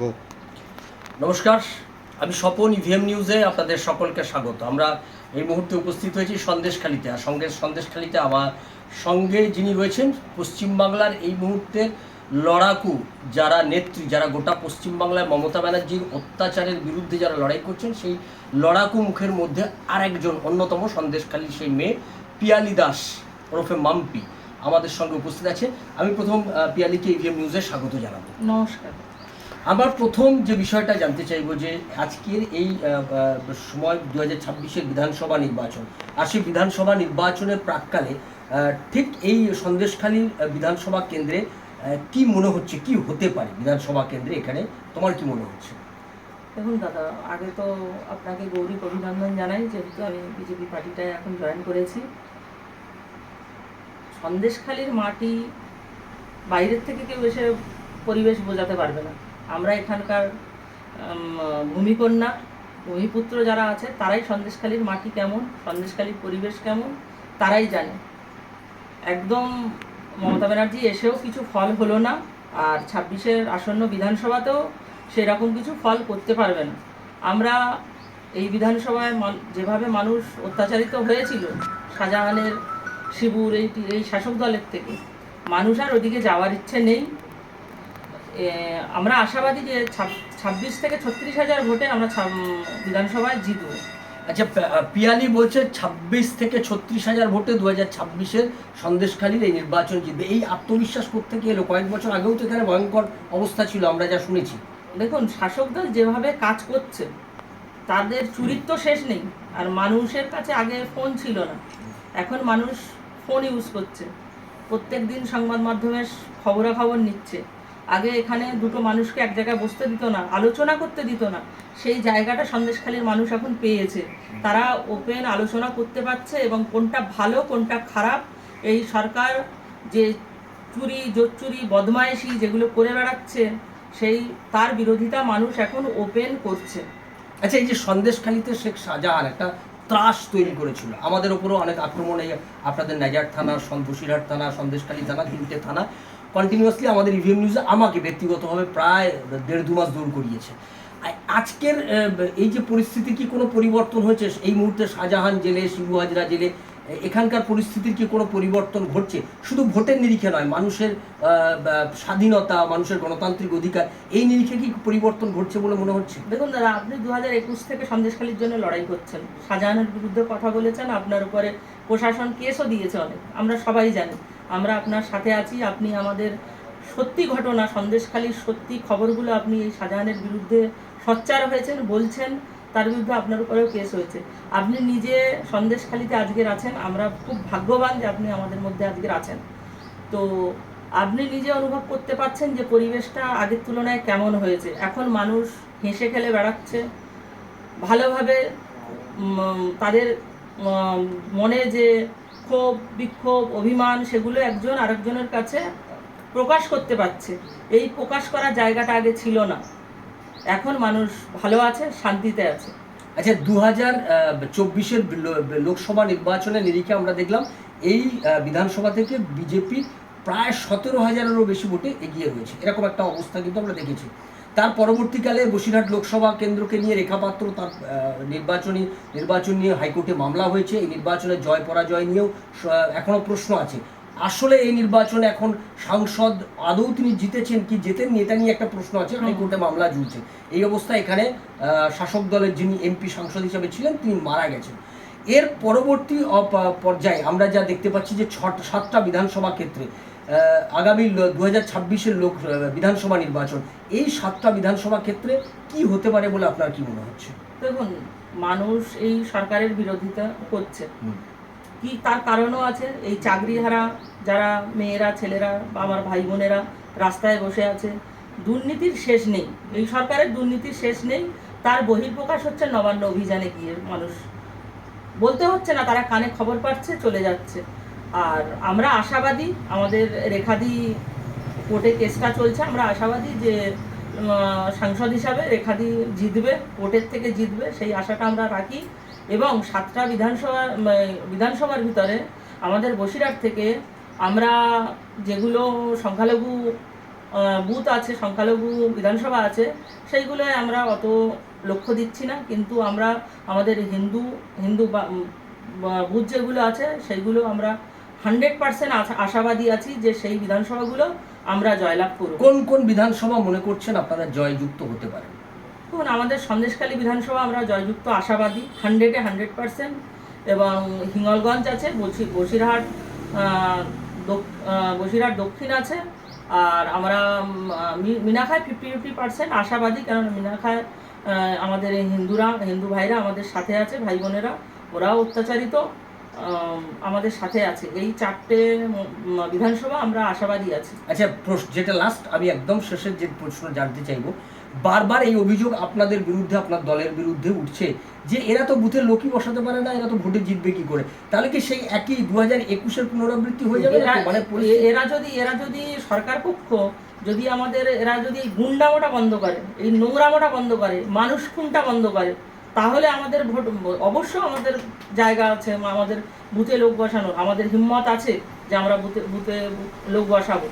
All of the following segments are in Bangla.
গো। নমস্কার আমি স্বপন ইভিএম নিউজে আপনাদের সকলকে স্বাগত। আমরা এই মুহূর্তে উপস্থিত হয়েছি সন্দেশখালিতে আর সঙ্গে সন্দেশখালিতে আমার সঙ্গে যিনি রয়েছেন পশ্চিমবাংলার এই মুহূর্তের লড়াকু যারা নেত্রী যারা গোটা পশ্চিমবাংলায় মমতা ব্যানার্জির অত্যাচারের বিরুদ্ধে যারা লড়াই করছেন সেই লড়াকু মুখের মধ্যে আরেকজন অন্যতম সন্দেশখালীর সেই মেয়ে পিয়ালি দাস ওরফে মাম্পি আমাদের সঙ্গে উপস্থিত আছে। আমি প্রথম পিয়ালিকে ইভিএম নিউজে স্বাগত জানাব। নমস্কার। আমার প্রথম যে বিষয়টা জানতে চাইব যে আজকের এই সময় দু হাজার ছাব্বিশের বিধানসভা নির্বাচন। আর সেই বিধানসভা নির্বাচনের প্রাককালে ঠিক এই সন্দেশখালীর আহ, বিধানসভা কেন্দ্রে কি মনে হচ্ছে কি হতে পারে বিধানসভা কেন্দ্রে এখানে? তোমার কি মনে হচ্ছে? দেখুন দাদা আগে তো আপনাকে গৌরী অভিনন্দন জানাই যেহেতু আমি বিজেপি পার্টিটায় এখন জয়েন করেছি। সন্দেশখালীর মাটি বাইরের থেকে কেউ এসে পরিবেশ বোঝাতে পারবে না। আমরা এখানকার ভূমিকন্যা, ভূমিপুত্র যারা আছে, তারাই সন্দেশখালীর মাটি কেমন, সন্দেশখালীর পরিবেশ কেমন, তারাই জানে। একদম মমতা ব্যানার্জি এসেও কিছু ফল হলো না, আর ছাব্বিশের আসন্ন বিধানসভাতেও সেরকম কিছু ফল করতে পারবে না। আমরা এই বিধানসভায় যেভাবে মানুষ অত্যাচারিত হয়েছিল, শাহজাহানের, শিবুর, এই এই শাসক দলের থেকে, মানুষ আর ওদিকে যাওয়ার ইচ্ছে নেই আমরা আশাবাদী যে ছাব্বিশ থেকে ছত্রিশ হাজার ভোটে আমরা বিধানসভায় জিতবো। আচ্ছা পিয়ালি বলছে ছাব্বিশ থেকে ছত্রিশ হাজার ভোটে দু হাজার ছাব্বিশের সন্দেশখালীর এই নির্বাচন জিতবে। এই আত্মবিশ্বাস কোথেকে এলো? কয়েক বছর আগেও তো এখানে ভয়ঙ্কর অবস্থা ছিল আমরা যা শুনেছি। দেখুন শাসক দল যেভাবে কাজ করছে তাদের চুরির তো শেষ নেই আর মানুষের কাছে আগে ফোন ছিল না। এখন মানুষ ফোন ইউজ করছে। প্রত্যেক দিন সংবাদ মাধ্যমের খবরাখবর নিচ্ছে। আগে এখানে দুটো মানুষকে এক জায়গায় বসতে দিত না, আলোচনা করতে দিত না। সেই জায়গাটা সন্দেশখালীর মানুষ এখন পেয়েছে। তারা ওপেন আলোচনা করতে পারছে এবং কোনটা ভালো, কোনটা খারাপ, এই সরকার যে চুরি, জোচ্চুরি, বদমায়েশি যেগুলো করে বেড়াচ্ছে, সেই তার বিরোধিতা মানুষ এখন ওপেন করছে। আচ্ছা এই যে সন্দেশখালীতে শেখ শাহজাহান, একটা ত্রাস তৈরি করেছিল। আমাদের উপরও অনেক আক্রমণ এই আপনাদের নাজার থানা সন্তোষীরহাট থানা সন্দেশকালী থানা তিনটে থানা কন্টিনিউয়াসলি আমাদের ইভিএম নিউজে আমাকে ব্যক্তিগতভাবে প্রায় দেড় দু মাস দূর করিয়েছে। আজকের এই যে পরিস্থিতি কি কোনো পরিবর্তন হয়েছে? এই মুহূর্তে শাহজাহান জেলে, শিবু হাজরা জেলে এখানকার পরিস্থিতির কি কোনো পরিবর্তন ঘটছে? শুধু ভোটের নিরিখে নয়, মানুষের স্বাধীনতা, মানুষের গণতান্ত্রিক অধিকার, এই নিরিখে কি পরিবর্তন ঘটছে বলে মনে হচ্ছে? দেখুন দাদা, আপনি দু হাজার একুশ থেকে সন্দেশখালীর জন্য লড়াই করছেন। শাহজাহানের বিরুদ্ধে কথা বলেছেন, আপনার উপরে প্রশাসন কেসও দিয়েছে অনেক। আমরা সবাই জানি, আমরা আপনার সাথে আছি, আপনি আমাদের সত্যি ঘটনা, সন্দেশখালীর সত্যি খবরগুলো আপনি এই শাহজাহানের বিরুদ্ধে সচ্চার হয়েছেন, বলছেন। তার বিরুদ্ধে আপনার উপরেও কেস হয়েছে। আপনি নিজে সন্দেশখালীতে আজকের আছেন, আমরা খুব ভাগ্যবান যে আপনি আমাদের মধ্যে আজকের আছেন। তো আপনি নিজে অনুভব করতে পারছেন যে পরিবেশটা আগের তুলনায় কেমন হয়েছে? এখন মানুষ হেসে খেলে বেড়াচ্ছে, ভালোভাবে তাদের মনে যে ক্ষোভ, বিক্ষোভ, অভিমান, সেগুলো একজন আরেকজনের কাছে প্রকাশ করতে পারছে। এই প্রকাশ করার জায়গাটা আগে ছিল না। এখন মানুষ ভালো আছে, শান্তিতে আছে। আচ্ছা দু হাজার চব্বিশের লোকসভা নির্বাচনের নিরিখে আমরা দেখলাম এই বিধানসভা থেকে বিজেপি প্রায় সতেরো হাজারেরও বেশি ভোটে এগিয়ে রয়েছে। এরকম একটা অবস্থা কিন্তু আমরা দেখেছি। তার পরবর্তীকালে বসিরহাট লোকসভা কেন্দ্রকে নিয়ে রেখাপাত্র তার নির্বাচনী, নির্বাচন নিয়ে হাইকোর্টে মামলা হয়েছে। এই নির্বাচনের জয়, পরাজয় নিয়েও এখনও প্রশ্ন আছে। আসলে এই নির্বাচনে এখন সাংসদ আদৌ তিনি জিতেছেন কি জেতেননি এটা নিয়ে একটা প্রশ্ন আছে হাইকোর্টে মামলা ঝুলছে। এই অবস্থায় এখানে শাসক দলের যিনি এমপি সাংসদ হিসেবে ছিলেন তিনি মারা গেছেন। এর পরবর্তী পর্যায়ে আমরা যা দেখতে পাচ্ছি যে ছট সাতটা বিধানসভা ক্ষেত্রে আগামী দু হাজার ছাব্বিশের লোক বিধানসভা নির্বাচন এই সাতটা বিধানসভা ক্ষেত্রে কি হতে পারে বলে আপনার কি মনে হচ্ছে? দেখুন মানুষ এই সরকারের বিরোধিতা করছে। কি তার কারণও আছে? এই চাকরিহারা যারা মেয়েরা, ছেলেরা বা আমার ভাই বোনেরা রাস্তায় বসে আছে, দুর্নীতির শেষ নেই। এই সরকারের দুর্নীতির শেষ নেই, তার বহির্প্রকাশ হচ্ছে নবান্ন অভিযানে গিয়ে মানুষ। বলতে হচ্ছে না, তারা কানে খবর পাচ্ছে, চলে যাচ্ছে। আর আমরা আশাবাদী, আমাদের রেখাদি কোর্টে কেসটা চলছে, আমরা আশাবাদী যে সাংসদ হিসাবে রেখাদি জিতবে, কোর্টের থেকে জিতবে, সেই আশাটা আমরা রাখি। এবং সাতটা বিধানসভা বিধানসভার ভিতরে আমাদের বসিরহাট থেকে আমরা যেগুলো সংখ্যালঘু বুথ আছে, সংখ্যালঘু বিধানসভা আছে, সেইগুলোয় আমরা অত লক্ষ্য দিচ্ছি না। কিন্তু আমরা আমাদের হিন্দু হিন্দু বুথ যেগুলো আছে, সেইগুলো আমরা হান্ড্রেড পার্সেন্ট আশাবাদী আছি যে সেই বিধানসভাগুলো আমরা জয়লাভ করব। কোন কোন বিধানসভা মনে করছেন আপনারা জয়যুক্ত হতে পারেন দেখুন, আমাদের সন্দেশখালী বিধানসভা আমরা জয়যুক্ত আশাবাদী হান্ড্রেডে হান্ড্রেড পার্সেন্ট এবং হিঙ্গলগঞ্জ আছে, বসি, বসিরহাট বসিরহাট দক্ষিণ আছে আর আমরা মিনাখায় ফিফটি ফিফটি পার্সেন্ট আশাবাদী কারণ মিনাখায় আমাদের হিন্দুরা, হিন্দু ভাইরা আমাদের সাথে আছে, ভাই বোনেরা, ওরাও অত্যাচারিত আমাদের সাথে আছে। এই চারটে বিধানসভা আমরা আশাবাদী আছি। আচ্ছা যেটা লাস্ট আমি একদম শেষের যে প্রশ্ন জানতে চাইব বারবার এই অভিযোগ আপনাদের বিরুদ্ধে, আপনার দলের বিরুদ্ধে উঠছে যে এরা তো বুথে লোকই বসাতে পারে না, এরা তো ভোটে জিতবে কি করে? তাহলে কি সেই একই দু হাজার একুশের পুনরাবৃত্তি হয়ে যাবে মানে এরা যদি এরা যদি সরকার পক্ষ যদি আমাদের এরা যদি এই গুন্ডামোটা বন্ধ করে, এই নোংরামোটা বন্ধ করে, মানুষ খুনটা বন্ধ করে, তাহলে আমাদের ভোট অবশ্য আমাদের জায়গা আছে, আমাদের বুথে লোক বসানো আমাদের হিম্মত আছে যে আমরা বুথে বুথে লোক বসাবো।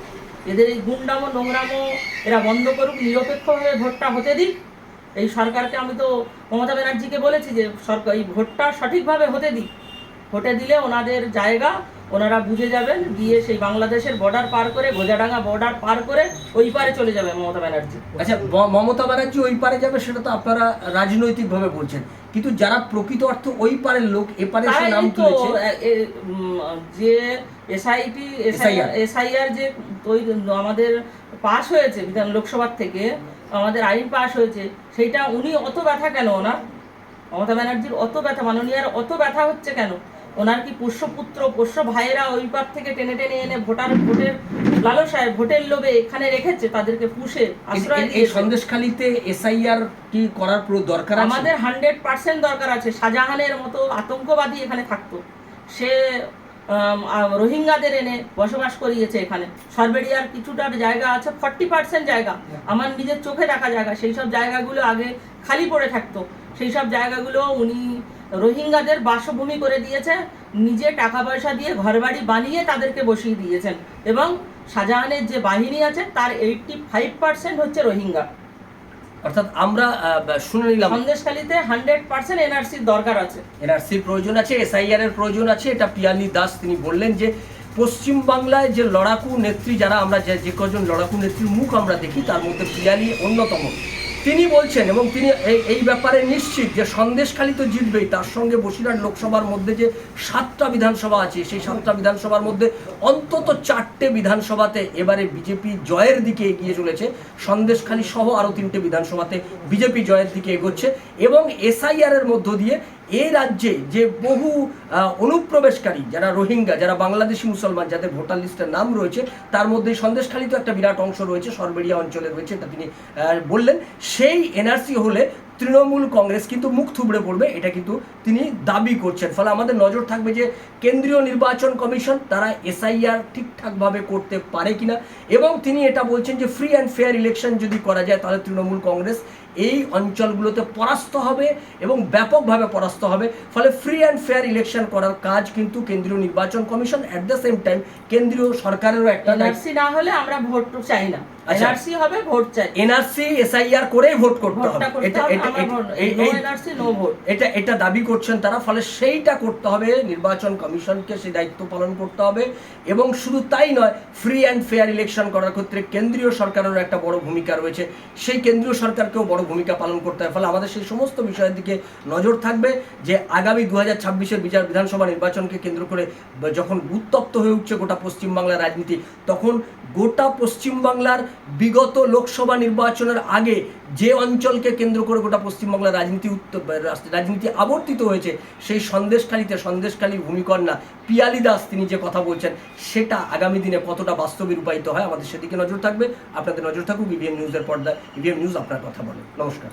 এদের এই গুন্ডামো, নোংরামো, এরা বন্ধ করুক নিরপেক্ষভাবে ভোটটা হতে দিক। এই সরকারকে আমি তো মমতা ব্যানার্জিকে বলেছি যে সরকার এই ভোটটা সঠিকভাবে হতে দিক। ভোটে দিলে ওনাদের জায়গা ওনারা বুঝে যাবেন গিয়ে সেই বাংলাদেশের বর্ডার পার করে গোজাডাঙ্গা বর্ডার পার করে ওই পারে চলে যাবে মমতা ব্যানার্জি। আচ্ছা মমতা ব্যানার্জি ওই পারে যাবে সেটা তো আপনারা রাজনৈতিকভাবে বলছেন। কিন্তু যারা প্রকৃত অর্থ ওই পারের লোক এপারে সে নাম তুলেছে। যে এসআইটি এসআইআর যে আমাদের পাস হয়েছে বিধান লোকসভার থেকে আমাদের আইন পাস হয়েছে সেইটা উনি অত ব্যথা কেন ওনার? মমতা ব্যানার্জির অত ব্যথা মাননীয়ার অত ব্যথা হচ্ছে কেন? ওনার কি পোষ্যপুত্র পোষ্য ভাইয়েরা ওই পার থেকে টেনে টেনে এনে ভোটার ভোটের লালসায় ভোটের লোভে এখানে রেখেছে তাদেরকে পুষে আশ্রয় এই- এই সন্দেশখালিতে এসআইআর কি করার পুরো দরকার আছে? আমাদের হান্ড্রেড পার্সেন্ট দরকার আছে। শাহজাহানের মতো আতঙ্কবাদী এখানে থাকতো। সে রোহিঙ্গাদের এনে বসবাস করিয়েছে এখানে। সরবেরিয়ার কিছুটা জায়গা আছে ফর্টি পার্সেন্ট জায়গা। আমার নিজের চোখে দেখা জায়গা। সেই সব জায়গাগুলো আগে খালি পড়ে থাকতো। সেই সব জায়গাগুলো উনি রোহিঙ্গাদের বাসভূমি করে দিয়েছে নিজে টাকা পয়সা দিয়ে ঘরবাড়ি বানিয়ে তাদেরকে বসিয়ে দিয়েছেন। এবং শাহজাহানের যে বাহিনী আছে তার এইটটি ফাইভ পার্সেন্ট হচ্ছে রোহিঙ্গা। অর্থাৎ আমরা শুনে নিলাম। সন্দেশখালীতে হান্ড্রেড পার্সেন্ট এনআরসির দরকার আছে। এনআরসির প্রয়োজন আছে এসআইআর এর প্রয়োজন আছে এটা পিয়ালি দাস তিনি বললেন যে পশ্চিম বাংলায় যে লড়াকু নেত্রী যারা আমরা যে যে কজন লড়াকু নেত্রীর মুখ আমরা দেখি তার মধ্যে পিয়ালি অন্যতম। তিনি বলছেন, এবং তিনি এই ব্যাপারে নিশ্চিত যে সন্দেশখালী তো জিতবেই, তার সঙ্গে বসিরহাট লোকসভার মধ্যে যে সাতটা বিধানসভা আছে, সেই সাতটা বিধানসভার মধ্যে অন্তত চারটে বিধানসভাতে এবারে বিজেপি জয়ের দিকে এগিয়ে চলেছে। সন্দেশখালী সহ আরও তিনটে বিধানসভাতে বিজেপি জয়ের দিকে এগোচ্ছে এবং এসআইআর এর মধ্য দিয়ে এই রাজ্যে যে বহু অনুপ্রবেশকারী যারা রোহিঙ্গা, যারা বাংলাদেশি মুসলমান, যাদের ভোটার লিস্টের নাম রয়েছে, তার মধ্যে সন্দেশখালী তো একটা বিরাট অংশ রয়েছে সরবেরিয়া অঞ্চলে রয়েছে, এটা তিনি বললেন। সেই এনআরসি হলে তৃণমূল কংগ্রেস কিন্তু মুখ থুবড়ে পড়বে, এটা কিন্তু তিনি দাবি করছেন। ফলে আমাদের নজর থাকবে যে কেন্দ্রীয় নির্বাচন কমিশন তারা এসআইআর ঠিকঠাকভাবে করতে পারে কিনা। এবং তিনি এটা বলছেন যে ফ্রি অ্যান্ড ফেয়ার ইলেকশন যদি করা যায়, তাহলে তৃণমূল কংগ্রেস এই অঞ্চলগুলোতে পরাস্ত হবে এবং ব্যাপকভাবে পরাস্ত হবে। ফলে ফ্রি অ্যান্ড ফেয়ার ইলেকশন করার কাজ কিন্তু কেন্দ্রীয় নির্বাচন commission at the same time কেন্দ্রীয় সরকারেরও একটা এনআরসি না হলে আমরা ভোট চাই না। আচ্ছা। এনআরসি হবে ভোট চাই। এনআরসি এসআইআর করেই ভোট করতে হবে। এটা এটা এনআরসি নো ভোট। এটা এটা দাবি করছেন তারা ফলে সেইটা করতে হবে নির্বাচন কমিশনকে সেই দায়িত্ব পালন করতে হবে। এবং শুধু তাই নয় ফ্রি অ্যান্ড ফেয়ার ইলেকশন করার ক্ষেত্রে কেন্দ্রীয় সরকারেরও একটা বড় ভূমিকা রয়েছে। সেই কেন্দ্রীয় সরকারকেও বড় ভূমিকা পালন করতে হবে ফলে আমাদের সেই সমস্ত বিষয়ের দিকে নজর থাকবে যে আগামী দু হাজার ছাব্বিশের বিচার বিধানসভা নির্বাচনকে কেন্দ্র করে যখন উত্তপ্ত হয়ে উঠছে গোটা পশ্চিমবাংলার রাজনীতি, তখন গোটা পশ্চিমবাংলার বিগত লোকসভা নির্বাচনের আগে যে অঞ্চলকে কেন্দ্র করে গোটা পশ্চিমবাংলার রাজনীতি রাজনীতি আবর্তিত হয়েছে, সেই সন্দেশখালিতে সন্দেশখালীর ভূমিকন্যা পিয়ালি দাস তিনি যে কথা বলছেন, সেটা আগামী দিনে কতটা বাস্তবে রূপায়িত হয় আমাদের সেদিকে নজর থাকবে। আপনাদের নজর থাকুক ইভিএম নিউজের পর্দায়। ইভিএম নিউজ আপনার কথা বলে। নমস্কার।